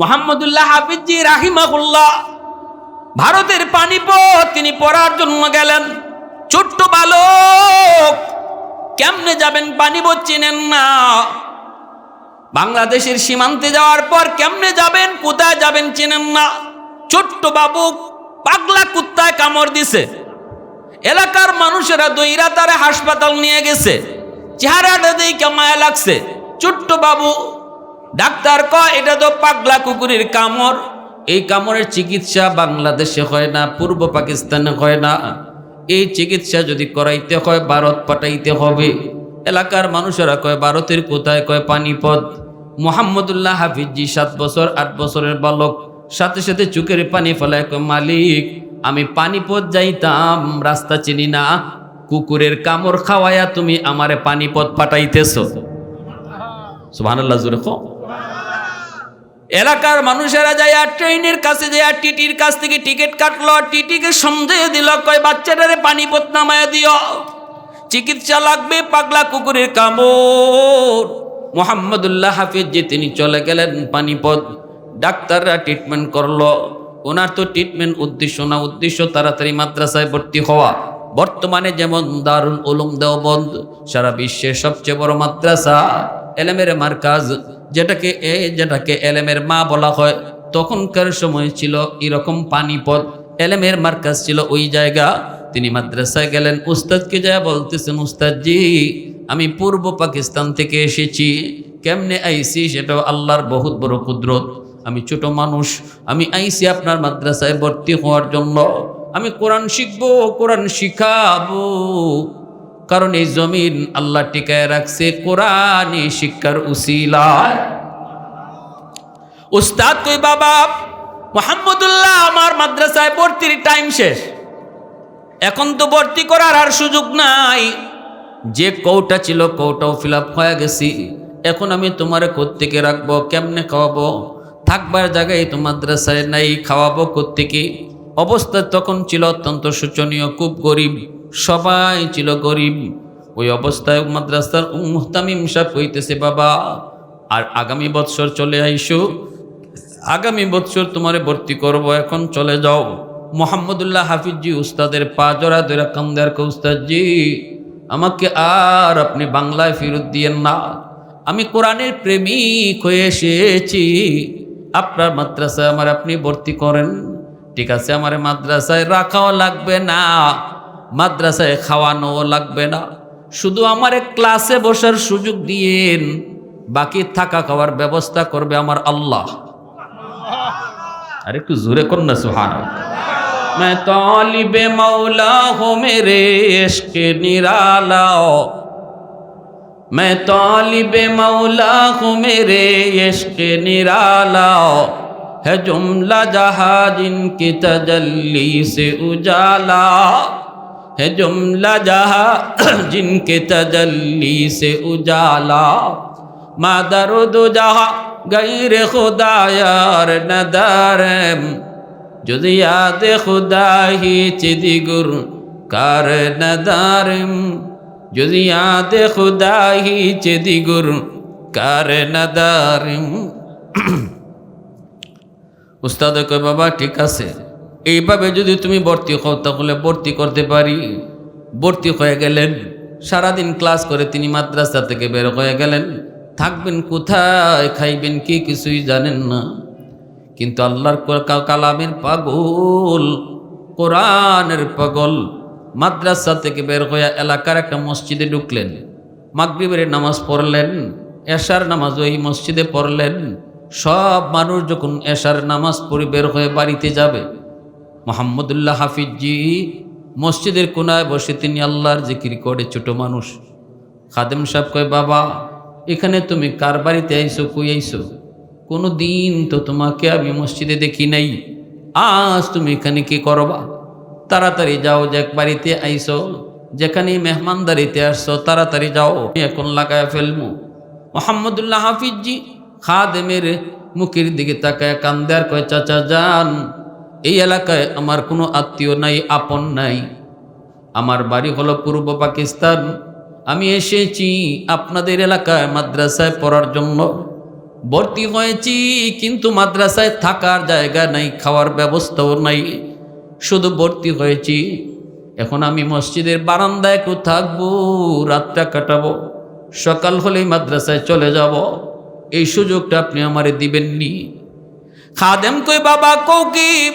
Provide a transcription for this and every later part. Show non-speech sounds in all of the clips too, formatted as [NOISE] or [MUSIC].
মোহাম্মদুল্লাহ হাফিজি রাহিমাহুল্লাহ। ভারতের পানিপথ তিনি পড়ার জন্য গেলেন। ছোট্ট বালক, কেমনে যাবেন পানিপথ চিনেন না। বাংলাদেশের সীমান্তে যাওয়ার পর কেমনে যাবেন, কোথায় যাবেন চিনেন না। ছোট্ট বাবু পাগলা কুত্তায় কামড় দিছে। এলাকার মানুষেরা দইরা তারে হাসপাতাল নিয়ে গেছে। চেহারাটা দিয়ে মায়া লাগছে। ছোট্ট বাবু ডাক্তার কয়, এটা তো পাগলা কুকুরের কামড়। এই কামড়ের চিকিৎসা বাংলাদেশে হয় না, পূর্ব পাকিস্তানে হয় না। এই চিকিৎসা যদি করাইতে হয়, ভারত পাঠাইতে হবে। এলাকার মানুষেরা কয়, ভারতের কোথায়? কয়, পানিপথ। মোহাম্মদুল্লাহ হাফিজি সাত বছর, আট বছরের বালক। সাথে সাথে চুকের পানি ফেলায় কয়, মালিক, আমি পানিপথ যাইতাম, রাস্তা চিনি না। কুকুরের কামড় খাওয়ায়া তুমি আমারে পানিপথ পাঠাইতেছ। সুবহানাল্লাহ জুড়ে কো এলাকার মানুষেরা যায় ট্রেনের কাছে যায় টিটির কাছ থেকে টিকিট কাটলো। টিটিকে সন্দেহ দিল, কয়, বাচ্চাটারে পানিপথ নামায় দিও। চিকিৎসা লাগবে, পাগলা কুকুরের কামড়। মোহাম্মদুল্লাহ হাফিজ যে তিনি চলে গেলেন পানিপথ, ডাক্তাররা ট্রিটমেন্ট করল। ওনার তো ট্রিটমেন্ট উদ্দেশ্য না, উদ্দেশ্য তাড়াতাড়ি মাদ্রাসায় ভর্তি হওয়া। বর্তমানে যেমন দারুল উলুম দেওবন্দ, সারা বিশ্বের সবচেয়ে বড় মাদ্রাসা, এলেমের মার্কাজ, যেটাকে এ, যেটাকে এলেমের মা বলা হয়, তখনকার সময় ছিল এরকম পানিপথ। এলেমের মার্কাজ ছিল ওই জায়গা। তিনি মাদ্রাসায় গেলেন, উস্তাদকে যা বলতেছেন, উস্তাদজি, আমি পূর্ব পাকিস্তান থেকে এসেছি। কেমনে আইসি? সেটাও আল্লাহর বহুত বড় কুদরত। আমি ছোট মানুষ, আমি আইসি আপনার মাদ্রাসায় ভর্তি হওয়ার জন্য। আমি কোরআন শিখব, কোরআন শিখাবো। কারণ এই জমিন আল্লাহ টিকায় রাখছে কোরআনই শিক্ষার উসিলায় উস্তাদ তুই বাবা, মোহাম্মদুল্লাহ, আমার মাদ্রাসায় ভর্তির টাইম শেষ। এখন তো ভর্তি করার আর সুযোগ নাই। যে কৌটা ছিল, কৌটাও ফিল আপ হয়ে গেছি। এখন আমি তোমার কোত্থেকে রাখব, কেমনে খাওয়াবো? থাকবার জায়গায় তো মাদ্রাসায় নাই, খাওয়াবো কোত্থেকে? অবস্থা তখন ছিল অত্যন্ত শোচনীয়, খুব গরিব, সবাই ছিল গরিব। ওই অবস্থায় মাদ্রাসার মুহতামিম সাহেব হইতেছে বাবা, আর আগামী বৎসর চলে আইসো, আগামী বৎসর তোমারে ভর্তি করব, এখন চলে যাও। মোহাম্মদুল্লাহ হাফিজি উস্তাদের পা জোড়া ধরে কান্দার উস্তাদজি, আমাকে আর আপনি বাংলায় ফেরত দিয়েন না। আমি কোরআনের প্রেমিক হয়ে এসেছি। আপনার মাদ্রাসায় আমার আপনি ভর্তি করেন। ঠিক আছে আমার মাদ্রাসায় রাখাও লাগবে না মাদ্রাসায় খাওয়ানোও লাগবে না শুধু আমার ক্লাসে বসার সুযোগ দিয়েন বাকি থাকা খাওয়ার ব্যবস্থা করবে আমার আল্লাহ আর একটু জোরে কর না সুহান मैं तालिब मौला हूँ मेरे इश्क निराला मैं तालिब मौला हूँ मेरे इश्क निराला ہے جملہ جہاں جن کی تجلی سے اجالا۔ ہے جملہ جہاں جن کی تجلی سے اجالا۔ مادر دو جہاں غیر خدا یار ندارم۔ جزیات خدا ہی چدی گر کار ندارم۔ جزیات خدا ہی چدی گر کار ندارم۔ উস্তাদ কয়, বাবা, ঠিক আছে। এইভাবে যদি তুমি ভর্তি হও, তাহলে ভর্তি করতে পারি। ভর্তি হয়ে গেলেন। সারাদিন ক্লাস করে তিনি মাদ্রাসা থেকে বের হয়ে গেলেন। থাকবেন কোথায়? খাইবেন কি? কিছুই জানেন না। কিন্তু আল্লাহর কালামের পাগল, কোরআনের পাগল। মাদ্রাসা থেকে বের হয়ে এলাকার একটা মসজিদে ঢুকলেন। মাগরিবের নামাজ পড়লেন। এশার নামাজ ওই মসজিদে পড়লেন। সব মানুষ যখন এশার নামাজ পড়ে বের হয়ে বাড়িতে যাবে, মোহাম্মদুল্লাহ হাফিজি মসজিদের কোনায় বসে তিনি আল্লাহর জিকির করে, ছোট মানুষ। খাদেম সাহেব কয়, বাবা, এখানে তুমি কার বাড়িতে আইসো কই আইসো কোনো দিন তো তোমাকে আমি মসজিদে দেখি নাই। আজ তুমি এখানে কি করবা? তাড়াতাড়ি যাও যে বাড়িতে আইসো যেখানে মেহমানদারিতে আসছো, তাড়াতাড়ি যাও এখন লাগায় ফেলমু। মোহাম্মদুল্লাহ হাফিজি খাদেমের মুখের দিকে তাকায় কান্দে আর কয়, চাচা যান, এই এলাকায় আমার কোনো আত্মীয় নাই, আপন নাই। আমার বাড়ি হলো পূর্ব পাকিস্তান। আমি এসেছি আপনাদের এলাকায় মাদ্রাসায় পড়ার জন্য। ভর্তি হয়েছি, কিন্তু মাদ্রাসায় থাকার জায়গা নাই, খাওয়ার ব্যবস্থাও নাই। শুধু ভর্তি হয়েছি। এখন আমি মসজিদের বারান্দায় একটু থাকব, রাতটা কাটাবো। সকাল হলেই মাদ্রাসায় চলে যাব। এই সুযোগটা আপনি আমারে দিবেননি। খাদেম কই, বাবা কৌকি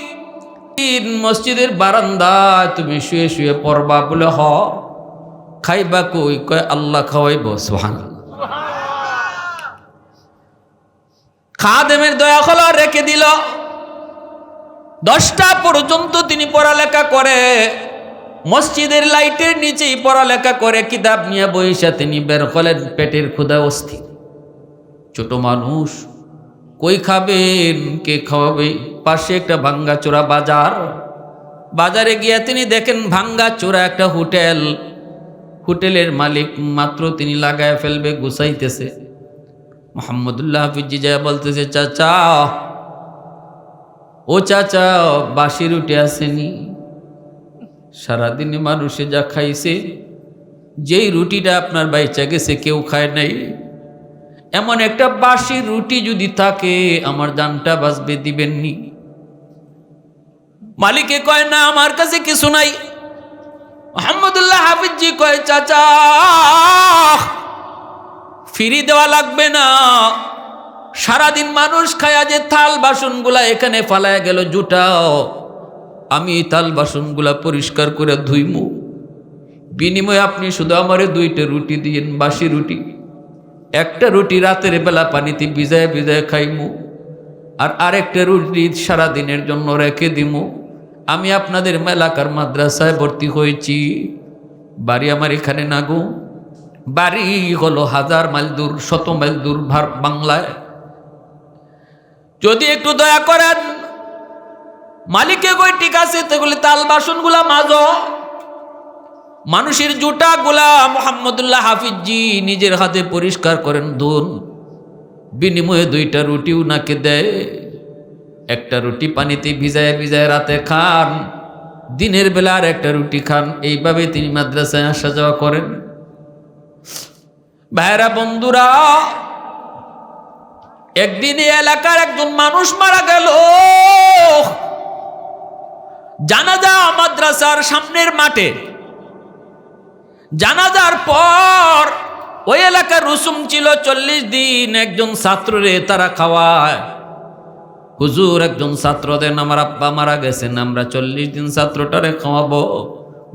মসজিদের বারান্দায় তুমি শুয়ে শুয়ে পড়বা বলে, হ। খাইবা কই? কয়, আল্লাহ খাওয়াইব সোহান খাদেমের দয়া হলো, রেখে দিল। দশটা পর্যন্ত তিনি পড়ালেখা করে। মসজিদের লাইটের নিচেই পড়ালেখা করে। কিতাব নিয়ে বইসা তিনি বের হলেন, পেটের ক্ষুদা অস্থির। ছোট মানুষ, কই খাবেন, কে খাওয়াবে? পাশে একটা ভাঙ্গা চোরা বাজার। বাজারে গিয়ে তিনি দেখেন ভাঙ্গা চোরা একটা হোটেল। হোটেলের মালিক মাত্র তিনি লাগায় ফেলবে, গুছাইতেছে। মোহাম্মদুল্লাহ হাফিজি যায় বলতেছে, চাচা, ও চাচা বাসি রুটি আসেনি। সারাদিনে মানুষে যা খাইছে, যেই রুটিটা আপনার বাইচা গেছে, কেউ খায় নাই। এমন একটা বাসি রুটি যদি থাকে, আমার দানটা বাঁচবে দিবেননি। মালিকে কয়, না, আমার কাছে কিছু নাই। মোহাম্মদুল্লাহ হাফিজি কয়, চাচা, ফিরি দেওয়া লাগবে না। সারাদিন মানুষ খায়া যে থাল বাসনগুলা এখানে ফালায় গেল, জুটাও। আমি থাল বাসনগুলা পরিষ্কার করে ধুইমু। বিনিময়ে আপনি শুধু আমারে দুইটা রুটি দিয়েন, বাসি রুটি। একটা রুটি রাতের বেলা পানিতে ভিজায় ভিজায় খাইমু, আর আরেকটা রুটি সারাদিনের জন্য রেখে দিমু। আমি আপনাদের মেলাকার মাদ্রাসায় ভর্তি হয়েছি। বাড়ি আমার এখানে না গো। বাড়ি হলো হাজার মাইল দূর, শত মাইল দূর ভার বাংলায়। যদি একটু দয়া করেন, মালিকে কই ঠিক আছে তাহলে তাল বাসনগুলা মাঝো মানুষের জুটাগুলা মোহাম্মদুল্লাহ হাফিজি নিজের হাতে পরিষ্কার করেন, ধুন, বিনিময়ে দুইটা রুটি উনাকে দেয় একটা রুটি পানিতে ভিজায় ভিজায় রাতে খান, দিনের বেলা আর একটা রুটি খান। এইভাবে তিনি মাদ্রাসায় আসা যাওয়া করেন। ভাইরা বন্ধুরা, একদিন এলাকার একজন মানুষ মারা গেল। জানাজা মাদ্রাসার সামনের মাঠে জানাজার পর ওই এলাকার রুসুম ছিল চল্লিশ দিন একজন ছাত্ররে তারা খাওয়ায়। হুজুর, একজন ছাত্র দেন, আমার আব্বা মারা গেছেন, আমরা চল্লিশ দিন ছাত্রটারে খাওয়াবো।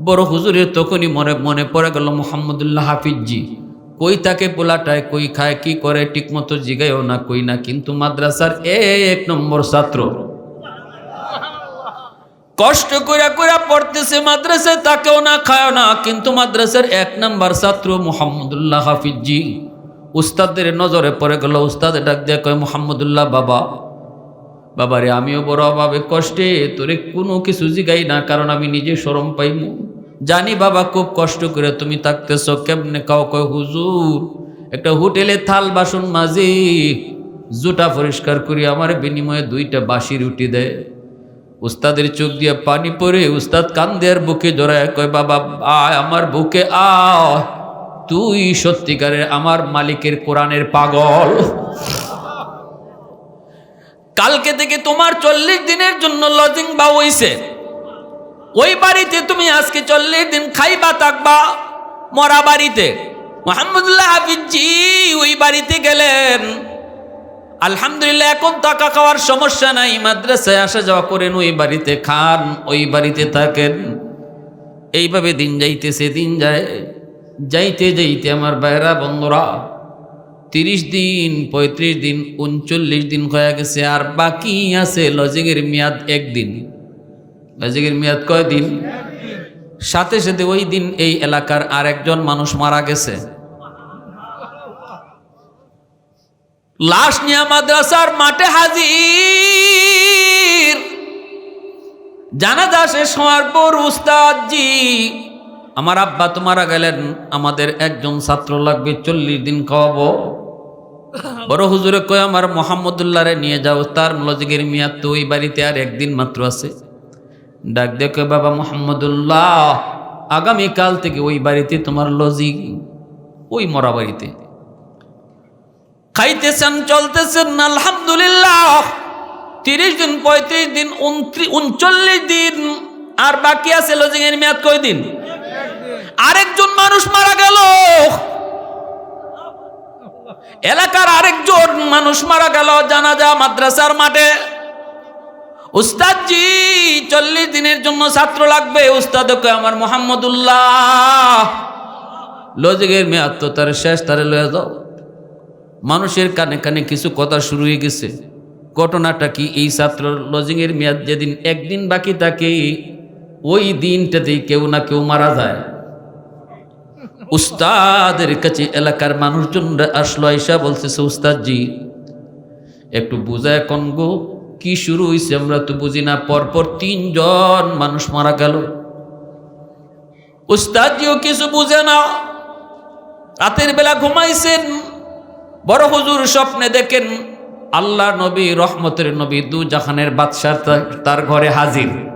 বড় হুজুরের তখনই মনে মনে পড়ে গেল, মোহাম্মদুল্লাহ হাফিজি কই তাকে পোলাটায়, কই খায়, কি করে, ঠিকমতো জিগাইও না, কই না, কিন্তু মাদ্রাসার এক নম্বর ছাত্র কষ্ট করে করে পড়তেছে মাদ্রাসায়, তাকেও না খায় না। কিন্তু মাদ্রাসার এক নাম্বার ছাত্র মোহাম্মদুল্লাহ হাফিজি, উস্তাদের নজরে পড়ে গেল, উস্তাদ ডাক দিয়ে কয়, মোহাম্মদুল্লাহ বাবা, বাবারে, আমিও বড় অভাবে কষ্টে, তোরে কোনো কিছু জিগাই না, কারণ আমি নিজে সরম পাইমু। জানি বাবা, খুব কষ্ট করে তুমি থাকতেছ, কেমনে কাউ কয়, হুজুর, একটা হোটেলে থাল বাসন মাঝে জুটা পরিষ্কার করি, আমার বিনিময়ে দুইটা বাসি রুটি দেয় উস্তাদের চোখ দিয়ে পানি পড়ে উস্তাদ কান্দের বুকে জড়ায়, কয়, বাবা, আয় আমার বুকে, আয়। তুই সত্যিকারের আমার মালিকের কোরআনের পাগল। কালকে থেকে তোমার চল্লিশ দিনের জন্য লজিং বা হইছে। ওই বাড়িতে তুমি আজকে চল্লিশ দিন খাইবা, থাকবা, মরা বাড়িতে। মোহাম্মদুল্লাহ হাফিজি, ওই বাড়িতে গেলেন। আলহামদুলিল্লাহ, এখন টাকা খাওয়ার সমস্যা নাই, মাদ্রাসায় আসা যাওয়া করেন, ওই বাড়িতে খান, ওই বাড়িতে থাকেন। এইভাবে দিন যাইতেছে, দিন যায়। যাইতে যাইতে আমার বাইরা বন্ধুরা, তিরিশ দিন, পঁয়ত্রিশ দিন, উনচল্লিশ দিন হয়ে গেছে, আর বাকি আছে লজিংয়ের মেয়াদ একদিন। লজিংয়ের মেয়াদ কয় দিন সাথে সাথে ওই দিন এই এলাকার আর একজন মানুষ মারা গেছে। লাশ নিয়ে মাদ্রাসার মাঠে হাজির। জানাজা শেষ হওয়ার পর উস্তাদজি, আমার আব্বা তো মারা গেলেন, আমাদের একজন ছাত্র লাগবে, চল্লিশ দিন খাওয়াবো। বড় হুজুরে কয়, আমার মোহাম্মদুল্লাহ রে নিয়ে যাও, তার লজিকের মেয়াদ তো ওই বাড়িতে আর একদিন মাত্র আছে। ডাক দেখে বাবা মোহাম্মদুল্লাহ, আগামীকাল থেকে ওই বাড়িতে তোমার লজিক, ওই মরা বাড়িতে। খাইতেছেন, চলতেছেন আলহামদুলিল্লাহ। তিরিশ দিন, পঁয়ত্রিশ দিন উনচল্লিশ দিন, আর বাকি আছে লজিং এর মেয়াদ কয় দিন? আরেকজন মানুষ মারা গেল। এলাকার আরেকজন মানুষ মারা গেল জানাজা মাদ্রাসার মাঠে। উস্তাদজি, চল্লিশ দিনের জন্য ছাত্র লাগবে। উস্তাদকে আমার মোহাম্মদুল্লাহ। লজিকের মেয়াদ তো তার শেষ, তারে লয়ে যাও। মানুষের কানে কানে কিছু কথা শুরু হয়ে গেছে। ঘটনাটা কি এই ছাত্র লজিংয়ের মেয়াদ যেদিন একদিন বাকি থাকে, ওই দিনটাতেই কেউ না কেউ মারা যায়। উস্তাদের কাছে এলাকার মানুষজন আসলো, আইসা বলতেছে উস্তাদজি, একটু বুঝায় কোন গো, কি শুরু হয়েছে আমরা তো বুঝি না। পরপর তিনজন মানুষ মারা গেল। উস্তাদজিও কিছু বুঝে না। রাতের বেলা ঘুমাইছেন বড় হুজুর স্বপ্নে দেখেন আল্লাহ নবী, রহমতের নবী দু জাহানের বাদশাহ তার- ঘরে হাজির। [CLEARS THROAT]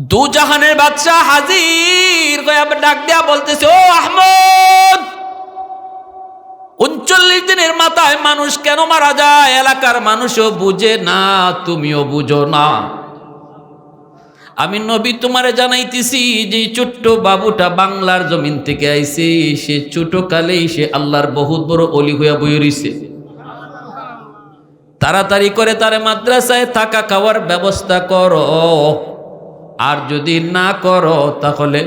দু জাহানের বাদশাহ হাজির ডাক দেয়া বলতেছে, ও আহমদ, উনচল্লিশ দিনের মাথায় মানুষ কেন মারা যায়? এলাকার মানুষও বুঝে না, তুমিও বুঝো না। আমি নবী তোমারে জানাইতেছি, যে ছোট্ট বাবুটা বাংলার জমিন থেকে আইছে, সে ছোট কালেই সে আল্লাহর বহুত বড় অলি হইয়া বই রইছে। তাড়াতাড়ি করে তারে মাদ্রাসায় থাকা খাওয়ার ব্যবস্থা করো। আর যদি না করো, তাহলে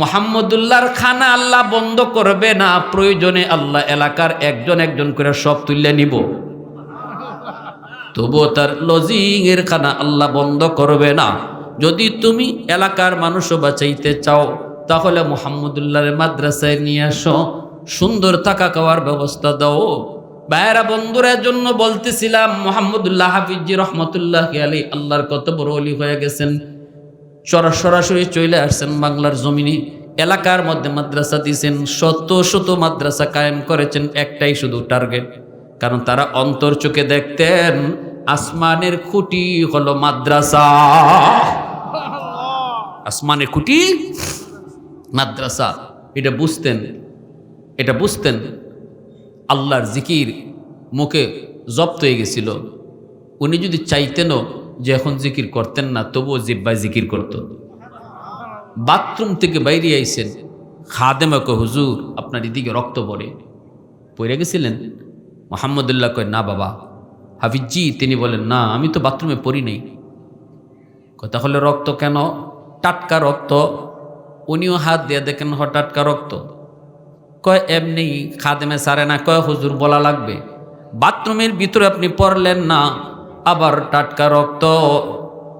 মোহাম্মদুল্লাহর খানা আল্লাহ বন্ধ করবে না, প্রয়োজনে আল্লাহ এলাকার একজন একজন করে সব তুললে নিব। তবুও তার লজিং এর খানা আল্লাহ বন্ধ করবে না। যদি তুমি এলাকার মানুষও বাঁচাইতে চাও, তাহলে মোহাম্মদুল্লাহর মাদ্রাসায় নিয়ে আসো। সুন্দর থাকা খাওয়ার ব্যবস্থা দাও। বাইরা বন্ধুরের জন্য বলতেছিলাম, মোহাম্মদুল্লাহ হাফিজি রহমতুল্লাহ আলী আল্লাহর কত বড় অলি হয়ে গেছেন। সরা- সরাসরি চলে আসছেন বাংলার জমিনে। এলাকার মধ্যে মাদ্রাসা দিয়েছেন, শত শত মাদ্রাসা কায়েম করেছেন, একটাই শুধু টার্গেট কারণ তারা অন্তর চোখে দেখতেন আসমানের খুঁটি হলো মাদ্রাসা। আসমানের খুঁটি? মাদ্রাসা। এটা বুঝতেন। এটা বুঝতেন। আল্লাহর জিকির মুখে জব্দ হয়ে গেছিল। উনি যদি চাইতেনও যে এখন জিকির করতেন না, তবুও জিব্বায় জিকির করত। বাথরুম থেকে বাইরে আইছেন। খাদেমাকে হুজুর, আপনার এদিকে রক্ত পড়ে। পড়ে গেছিলেন? মোহাম্মদুল্লাহ কয়, না বাবা। হাফিজি তিনি বলেন না আমি তো বাথরুমে পড়ি নেই। কয়, তাহলে রক্ত কেন? টাটকা রক্ত। উনিও হাত দিয়ে দেখেন হ টাটকা রক্ত। কয় এমনি খাদেমে সারে না। কয় হুজুর বলা লাগবে। বাথরুমের ভিতরে আপনি পড়লেন না আবার টাটকা রক্ত।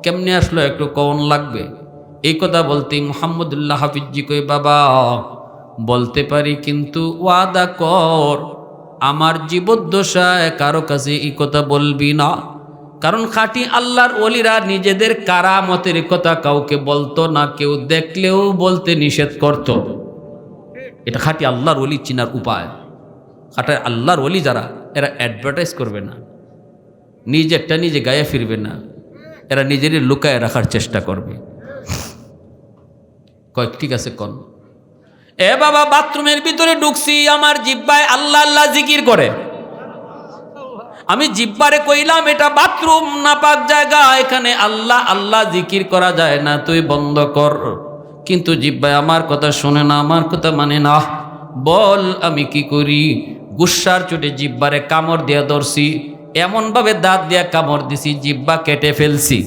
কেমনে আসলো একটু কন লাগবে? এই কথা বলতে মোহাম্মদুল্লাহ হাফিজি কই বাবা বলতে পারি কিন্তু ওয়াদা কর। আমার জীবদ্দশায় কারও কাছে এই কথা বলবি না। কারণ খাঁটি আল্লাহর ওলিরা নিজেদের কারামতের কথা কাউকে বলতো না, কেউ দেখলেও বলতে নিষেধ করতো। এটা খাঁটি আল্লাহর ওলি চিনার উপায়। খাটায় আল্লাহর ওলি যারা, এরা অ্যাডভার্টাইজ করবে না। নিজেরটা নিজে গায়ে ফিরবে না। এরা নিজেরই লুকায় রাখার চেষ্টা করবে। কয়েক ঠিক আছে, কন। এ বাবা, বাথরুমের ভিতরে ঢুকছি, আমার জিব্বায় আল্লাহ আল্লাহ জিকির করে। আমি জিব্বারে কইলাম, এটা বাথরুম না পাক জায়গা, এখানে আল্লাহ আল্লাহ জিকির করা যায় না, তুই বন্ধ কর। কিন্তু জিব্বায় আমার কথা শোনে না, আমার কথা মানে না। বল, আমি কি করি? গুসার চোটে জিব্বারে কামড় দিয়া ধরছি, এমনভাবে দাঁত দিয়া কামড় দিছি, জিব্বা কেটে ফেলছি।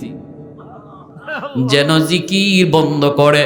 যেন জিকির বন্ধ করে।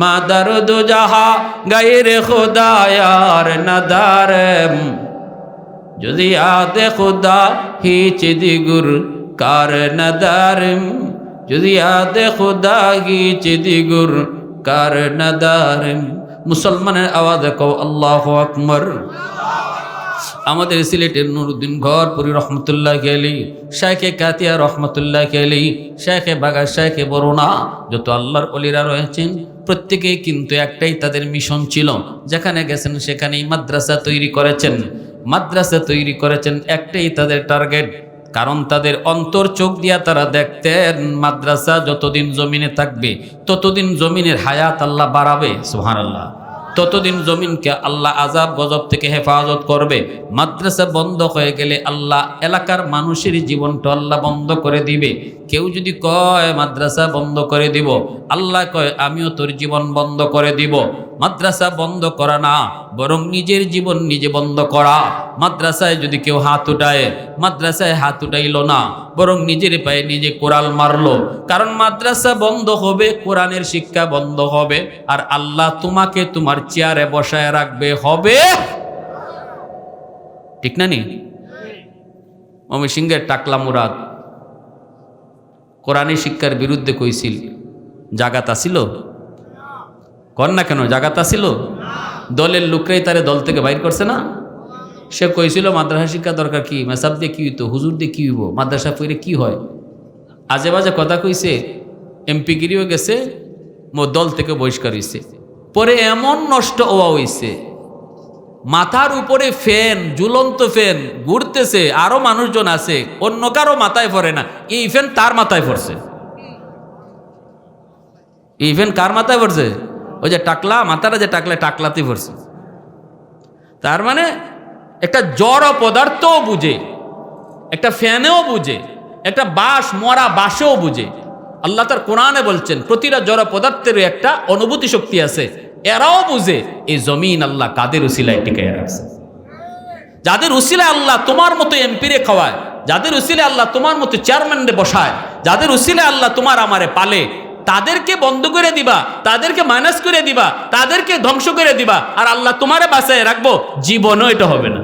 মাদার দুজাহা গাইর খুদায়ার নাদার যদি আদে খুদা, হি দিগুর কার নাদার যদি আদে খুদা হিচ দিগুর কার নাদার মুসলমানের আওয়াজ কও, আল্লাহ আকবর। আমাদের সিলেটের নুরুদ্দিন ঘরপুরি রহমতুল্লাহ গেলি শেখে কাতিয়া রহমতুল্লাহ গেলি শেখে বাগা শেখে বরুণা, যত আল্লাহর অলিরা রয়েছেন প্রত্যেকেই কিন্তু একটাই তাদের মিশন ছিল। যেখানে গেছেন সেখানেই মাদ্রাসা তৈরি করেছেন। মাদ্রাসা তৈরি করেছেন একটাই তাদের টার্গেট কারণ তাদের অন্তর চোখ দিয়া তারা দেখতেন মাদ্রাসা যতদিন জমিনে থাকবে, ততদিন জমিনের হায়াত আল্লাহ বাড়াবে সুহান আল্লাহ ততদিন জমিনকে আল্লাহ আজাব গজব থেকে হেফাজত করবে। মাদ্রাসা বন্ধ হয়ে গেলে আল্লাহ এলাকার মানুষের জীবনটা আল্লাহ বন্ধ করে দিবে। কেউ যদি কয়, মাদ্রাসা বন্ধ করে দিব, আল্লাহ কয়, আমিও তোর জীবন বন্ধ করে দিব। মাদ্রাসা বন্ধ করা না, বরং নিজের জীবন নিজে বন্ধ করা। মাদ্রাসায় যদি কেউ হাত উঠায়, মাদ্রাসায় হাত উঠাইল না, বরং নিজের পায়ে নিজে কোরাল মারলো। কারণ মাদ্রাসা বন্ধ হবে, কোরআনের শিক্ষা বন্ধ হবে, আর আল্লাহ তোমাকে তোমার চেয়ারে বসায় রাখবে, হবে? ঠিক না নি? মমি সিংহের টাকলা মুরাদ। কোরআনী শিক্ষার বিরুদ্ধে কইছিল, জাগাত আসিল? কর না কেন, জাগাত আসিল? দলের লোকরাই তারে দল থেকে বাইর করছে না? সে কইছিল, মাদ্রাসা শিক্ষা দরকার কি? মেসাব দিয়ে কি হইতো? হুজুর দিয়ে কি হইব? মাদ্রাসা পড়ে কি হয়? আজে বাজে কথা কইছে এমপিগিরিও গেছে, মো দল থেকে বহিষ্কার হইছে। পরে এমন নষ্ট হওয়া হইছে। মাথার উপরে ফ্যান, ঝুলন্ত ফ্যান ঘুরতেছে, আরও মানুষজন আছে, অন্য কারও মাথায় পড়ে না। এই ফ্যান তার মাথায় পড়ছে। এই ফ্যান কার মাথায় পড়ছে? ওই যে টাকলা, মাথাটা যে টাকলা, টাকলাতে পড়ছে। তার মানে একটা জড় পদার্থও বুঝে, একটা ফ্যানেও বুঝে, একটা বাঁশ, মরা বাসেও বুঝে। আল্লাহ তার কোরআনে বলছেন, প্রতিটা জড় পদার্থেরও একটা অনুভূতি শক্তি আছে। এরাও বুঝে, এই জমিন আল্লাহ কাদের উসিলায় টিকে রাখছে? যাদের উসিলে আল্লাহ তোমার মতো এমপিরে খাওয়ায়, যাদের উসিলে আল্লাহ তোমার মতো চেয়ারম্যানরে বসায়, যাদের উসিলে আল্লাহ তোমার আমারে পালে, তাদেরকে বন্ধ করে দিবা, তাদেরকে মাইনাস করে দিবা, তাদেরকে ধ্বংস করে দিবা, আর আল্লাহ তোমারে বাঁচায় রাখব, জীবনও এটা হবে না।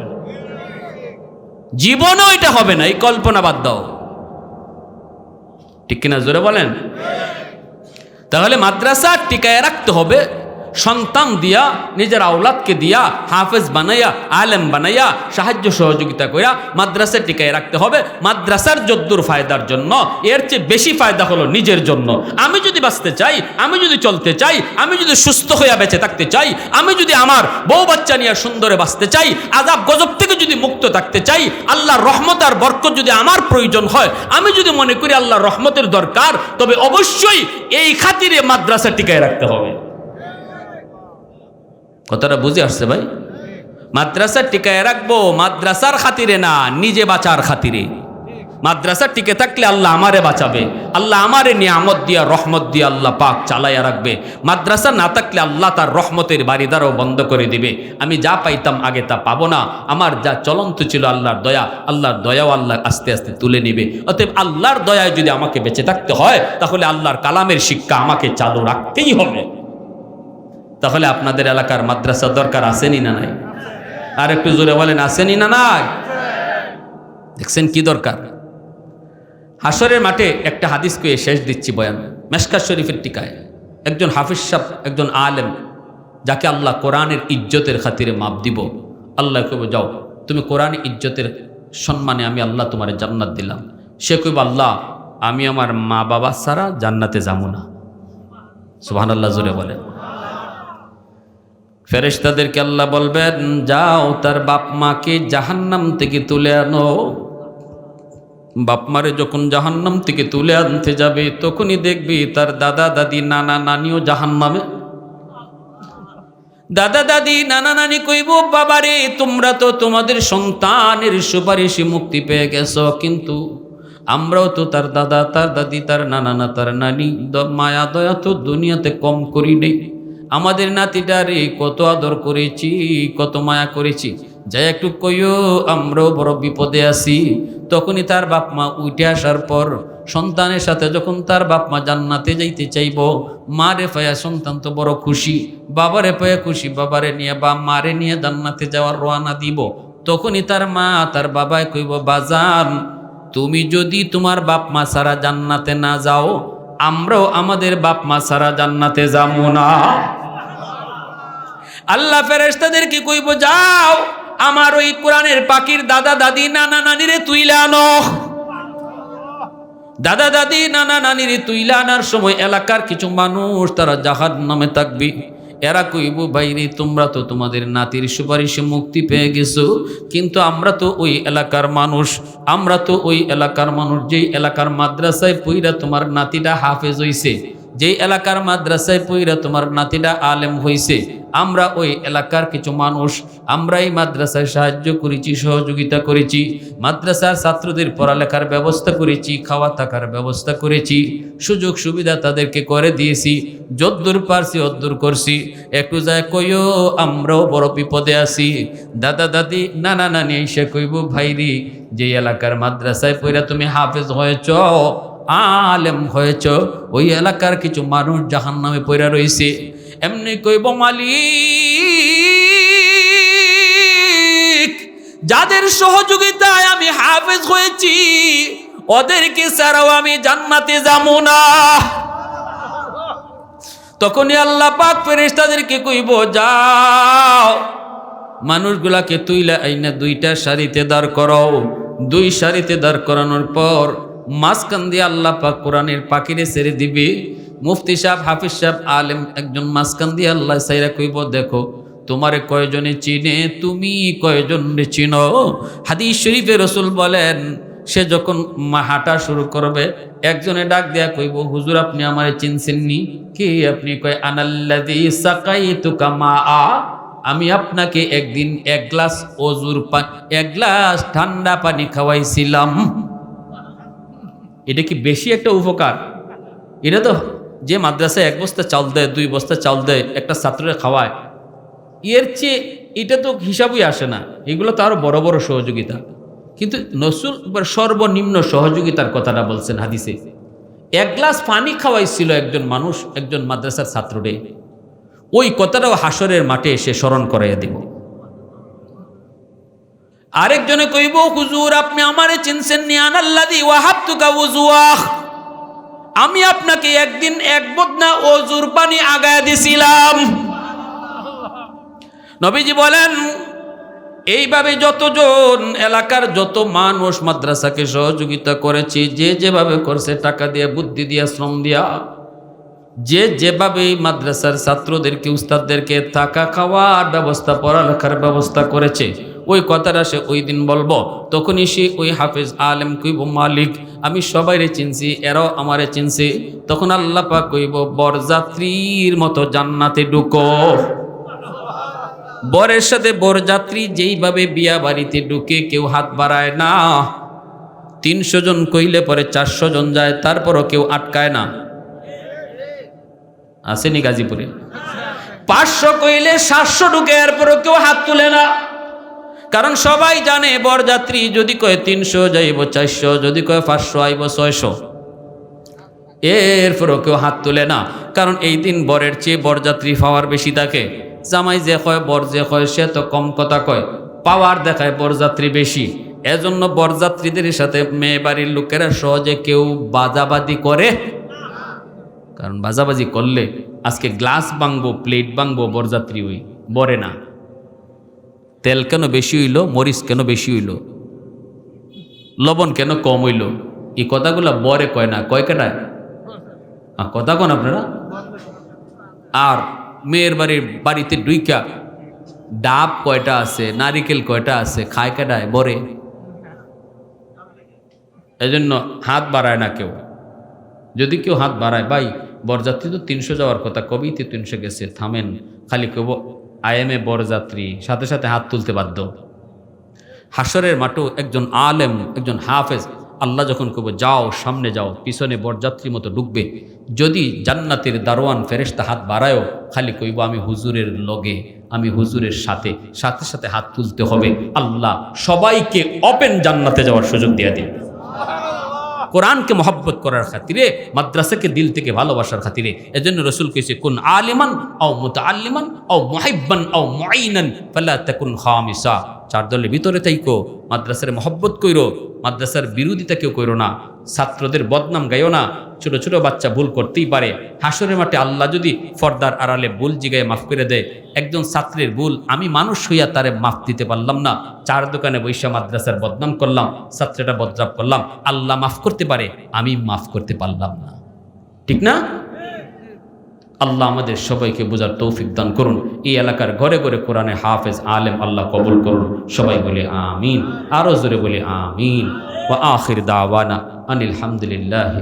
জীবনও এটা হবে না, এই কল্পনা বাদ দাও। ঠিক কিনা জোরে বলেন? তাহলে মাদ্রাসা টিকায় রাখতে হবে সন্তান দিয়া, নিজের আওলাদকে দিয়া, হাফেজ বানাইয়া, আলেম বানাইয়া, সাহায্য সহযোগিতা করিয়া মাদ্রাসা টিকায় রাখতে হবে। মাদ্রাসার যদ্দুর ফায়দার জন্য, এর চেয়ে বেশি ফায়দা হলো নিজের জন্য। আমি যদি বাঁচতে চাই, আমি যদি চলতে চাই, আমি যদি সুস্থ হইয়া বেঁচে থাকতে চাই, আমি যদি আমার বউ বাচ্চা নিয়ে সুন্দরে বাঁচতে চাই আজাব গজব থেকে যদি মুক্ত থাকতে চাই, আল্লাহর রহমত আর বরকত যদি আমার প্রয়োজন হয়, আমি যদি মনে করি আল্লাহর রহমতের দরকার, তবে অবশ্যই এই খাতিরে মাদ্রাসা টিকায় রাখতে হবে। কথাটা বুঝে আসছে ভাই? মাদ্রাসা টিকায় রাখব, মাদ্রাসার খাতিরে না, নিজে বাঁচার খাতিরে। মাদ্রাসা টিকে থাকলে আল্লাহ আমারে বাঁচাবে। আল্লাহ আমারে নিয়ে নিয়ামত দিয়া, রহমত দিয়া আল্লাহ পাক চালাইয়া রাখবে। মাদ্রাসা না থাকলে আল্লাহ তার রহমতের বাড়িদারও বন্ধ করে দিবে। আমি যা পাইতাম আগে তা পাবো না। আমার যা চলন্ত ছিল আল্লাহর দয়া, আল্লাহর দয়াও আল্লাহ আস্তে আস্তে তুলে নিবে। অতএব আল্লাহর দয়ায় যদি আমাকে বেঁচে থাকতে হয়, তাহলে আল্লাহর কালামের শিক্ষা আমাকে চালু রাখতেই হবে। তাহলে আপনাদের এলাকার মাদ্রাসা দরকার আসেনি না নাই? আর একটু জোরে বলেন, আসেনি না নাই? দেখছেন কি দরকার? হাসরের মাঠে একটা হাদিস কয়ে শেষ দিচ্ছি বয়ান। মেশকার শরীফের টিকায়। একজন হাফিজ সাহ একজন আলেম, যাকে আল্লাহ কোরআনের ইজ্জতের খাতিরে মাপ দিব। আল্লাহ কইব, যাও, তুমি কোরআন ইজ্জতের সম্মানে আমি আল্লাহ তোমার জান্নাত দিলাম। সে কইব, আল্লাহ, আমি আমার মা বাবা ছাড়া জান্নাতে যাব না। সুবাহ আল্লাহ জোরে বলেন। ফেরেশতাদেরকে আল্লাহ বলবেন, যাও, তার বাপ মাকে জাহান্নাম থেকে তুলে আনো। বাপ মারে যখন জাহান্নাম থেকে তুলে আনতে যাবে, তখনই দেখবি তার দাদা, দাদি, নানা, নানিও জাহান্নামে। দাদা, দাদি, নানা, নানি কইব, বাবারে, তোমরা তো তোমাদের সন্তানের সুপারিশে মুক্তি পেয়ে গেছো, কিন্তু আমরাও তো তার দাদা, তার দাদি, তার নানা, না, তার নানি মায়া, দয়া তো দুনিয়াতে কম করি নেই। আমাদের নাতিটারে কত আদর করেছি, কত মায়া করেছি। যাই একটু কইও, আমরাও বড় বিপদে আছি। তখনই তার বাপ মা উঠে আসার পর সন্তানের সাথে যখন তার বাপ মা জান্নাতে যাইতে চাইব, মারে পায়া সন্তান তো বড় খুশি, বাবারে পায়া খুশি, বাবারে নিয়ে বা মারে নিয়ে জান্নাতে যাওয়ার রোয়ানা দিব। তখনই তার মা তার বাবায় কইব, বাজান, তুমি যদি তোমার বাপ মা সারা জান্নাতে না যাও, আমরাও আমাদের বাপ মা সারা জান্নাতে যাব না। আল্লাহ ফেরেশতাদেরকে কইব, যাও, আমার ওই কোরআনের পাখির দাদা, দাদি, নানা, নানিরে তুইলা আনো। দাদা, দাদি, নানা, নানিরে তুইলা আনার সময় এলাকার কিছু মানুষ তারা জাহাজ নামে থাকবি। এরা কইব বাইরে তোমরা তো তোমাদের নাতির সুপারিশে মুক্তি পেয়ে গেছো, কিন্তু আমরা তো ওই এলাকার মানুষ। আমরা তো ওই এলাকার মানুষ, যেই এলাকার মাদ্রাসায় পইরা তোমার নাতিটা হাফেজ হইছে। যেই এলাকার মাদ্রাসায় পইরা তোমার নাতিটা আলেম হইছে, আমরা ওই এলাকার কিছু মানুষ আমরা এই মাদ্রাসায় সাহায্য করেছি, সহযোগিতা করেছি, মাদ্রাসার ছাত্রদের পড়ালেখার ব্যবস্থা করেছি, খাওয়া থাকার ব্যবস্থা করেছি, সুযোগ সুবিধা তাদেরকে করে দিয়েছি, যদ্দূর পারছি অদ্দূর করছি, একটু যায় কইও, আমরাও বড় বিপদে আছি। দাদা, দাদি, নানা, নানি এসে কইব, ভাইরি যে এলাকার মাদ্রাসায় পইরা তুমি হাফেজ হয়েছ আলেম হয়েছ, ওই এলাকার কিছু মানুষ জাহান নামে পইরা রয়েছে। এমনি কইব, মালিক, যাদের সহযোগিতায় আমি হাফেজ হয়েছি, ওদেরকে ছাড়াও আমি জান্নাতে যাব না। তখনই আল্লাহ পাক ফেরেশতাদেরকে কইব, যাও, মানুষগুলাকে তুইলা আইনা দুইটা সারিতে দাঁড় করাও। দুই সারিতে দাঁড় করানোর পর মাঝখান দিয়ে আল্লাহ পাক কোরআনের পাখিরে ছেড়ে দিবে। মুফতি সাহেব, হাফিজ সাহেব, আলেম একজন মাঝখান দিয়ে আল্লাহ সাইরা কইব, দেখো, তোমারে কয়জনে চিনে, তুমি কয়জন চিনো? হাদিস শরীফে রসুল বলেন, সে যখন হাঁটা শুরু করবে, একজনে ডাক দেয়া কইব, হুজুর, আপনি আমারে চিনছেননি কি আপনি? কয় আনাল্লাদি তুকা মা আমি আপনাকে একদিন এক গ্লাস অজুর পানি এক গ্লাস ঠান্ডা পানি খাওয়াইছিলাম। এটা কি বেশি একটা উপকার? এটা তো যে মাদ্রাসায় এক বস্তা চাল দেয়, দুই বস্তা চাল দেয়, একটা ছাত্ররা খাওয়ায়, এর চেয়ে এটা তো হিসাবই আসে না। এগুলো তো আরও বড় বড় সহযোগিতা। কিন্তু নসুল সর্বনিম্ন সহযোগিতার কথাটা বলছেন হাদিসে। এক গ্লাস পানি খাওয়াইছিল একজন মানুষ, একজন মাদ্রাসার ছাত্ররে। ওই কথাটাও হাসরের মাঠে এসে স্মরণ করাইয়া দিব। আরেকজনে কইব, হুজুর, আপনি আমারে চিনছেন নি আনাল্লাদি ওয়াহাবতুকা উজুয়াহ আমি আপনাকে একদিন এক বদনা অজুর পানি আগায় দিছিলাম। নবীজি বলেন, এইভাবে যতজন এলাকার যত মানুষ মাদ্রাসাকে সহযোগিতা করেছে, যে যেভাবে করছে, টাকা দিয়ে, বুদ্ধি দিয়া, শ্রম দিয়া, যে যেভাবে মাদ্রাসার ছাত্রদেরকে, উস্তাদদেরকে থাকা খাওয়ার ব্যবস্থা, পড়ালেখার ব্যবস্থা করেছে ওই কথাটা সে ওই দিন বলব। তখনই সে ওই হাফেজ আলেম কইব, মালিক, আমি সবাইরে চিনছি, এরাও আমারে চিনছি। তখন আল্লাহ পাক কইব, বরযাত্রীর মতো জান্নাতে ঢুকো। বরের সাথে বরযাত্রী যেইভাবে বিয়া বাড়িতে ঢুকে কেউ হাত বাড়ায় না। তিনশো জন কইলে পরে চারশো জন যায়, তারপরও কেউ আটকায় না। আসেনি গাজীপুরে? পাঁচশো কইলে সাতশো ঢুকে, এরপরও কেউ হাত তুলে না। কারণ সবাই জানে বরযাত্রী যদি কয় তিনশো যাইব চারশো, যদি কয় পাঁচশো আইব ছয়শো। এরপরও কেউ হাত তুলে না। কারণ এই দিন বরের চেয়ে বরযাত্রী পাওয়ার বেশি থাকে। জামাই যে কয়, বর যে কয়, সে তো কম কথা কয়। পাওয়ার দেখায় বরযাত্রী বেশি। এজন্য বরযাত্রীদের সাথে মেয়ে বাড়ির লোকেরা সহজে কেউ বাজাবাজি করে। কারণ বাজাবাজি করলে আজকে গ্লাস ভাঙবো, প্লেট ভাঙবো, বরযাত্রী ওই বরে না। তেল কেন বেশি হইল, মরিচ কেন বেশি হইল? লবণ কেন কম হইল? এই কথাগুলো বরে কয় না, কয় কেটায় কথা কন আপনারা? আর মেয়ের বাড়ির বাড়িতে ডুইকা ডাব কয়টা আছে, নারিকেল কয়টা আছে, খায় কেটায় বরে। এজন্য হাত বাড়ায় না কেউ। যদি কেউ হাত বাড়ায়, ভাই, বরযাত্রী তো তিনশো যাওয়ার কথা, কবেই তো তিনশো গেছে, থামেন। খালি কেউ আইএমএ বরযাত্রী, সাথে সাথে হাত তুলতে বাধ্য। হাসরের মাঠও একজন আলেম, একজন হাফেজ। আল্লাহ যখন কব যাও, সামনে যাও, পিছনে বরযাত্রীর মতো ঢুকবে। যদি জান্নাতের দারোয়ান ফেরেস্তা হাত বাড়ায়ও, খালি কইব, আমি হুজুরের লগে, আমি হুজুরের সাথে সাথে সাথে হাত তুলতে হবে। আল্লাহ সবাইকে অপেন জান্নাতে যাওয়ার সুযোগ দিয়ে দিন কোরআনকে মহব্বত করার খাতিরে, মাদ্রাসাকে দিল থেকে ভালোবাসার খাতিরে। এজন্য রসুল কেছে কোন আলিমান ও মুতাআল্লিমান ও মুহিব্বান ও মুআইনান ফালা তাকুন খামিসা। চার দলের ভিতরে তাইকো মাদ্রাসার মহব্বত কইরো, মাদ্রাসার বিরোধিতা কেউ কইরো না। ছাত্রদের বদনাম গাইও না। ছোট ছোট বাচ্চা ভুল করতেই পারে। হাসরের মাঠে আল্লাহ যদি ফর্দার আড়ালে ভুল জিগায় মাফ করে দেয়, একজন ছাত্রের ভুল আমি মানুষ হইয়া তারে মাফ দিতে পারলাম না। চার দোকানে বৈশা মাদ্রাসার বদনাম করলাম, ছাত্রটা বদরাপ করলাম। আল্লাহ মাফ করতে পারে, আমি মাফ করতে পারলাম না। ঠিক না? আল্লাহ আমাদের সবাইকে বোঝার তৌফিক দান করুন। এই এলাকার ঘরে ঘরে কোরআনে হাফেজ আলেম আল্লাহ কবুল করুন। সবাই বলে আমিন আরও জোরে বলে আমিন। ও আখির দাওয়ানা আনিল হামদুলিল্লাহ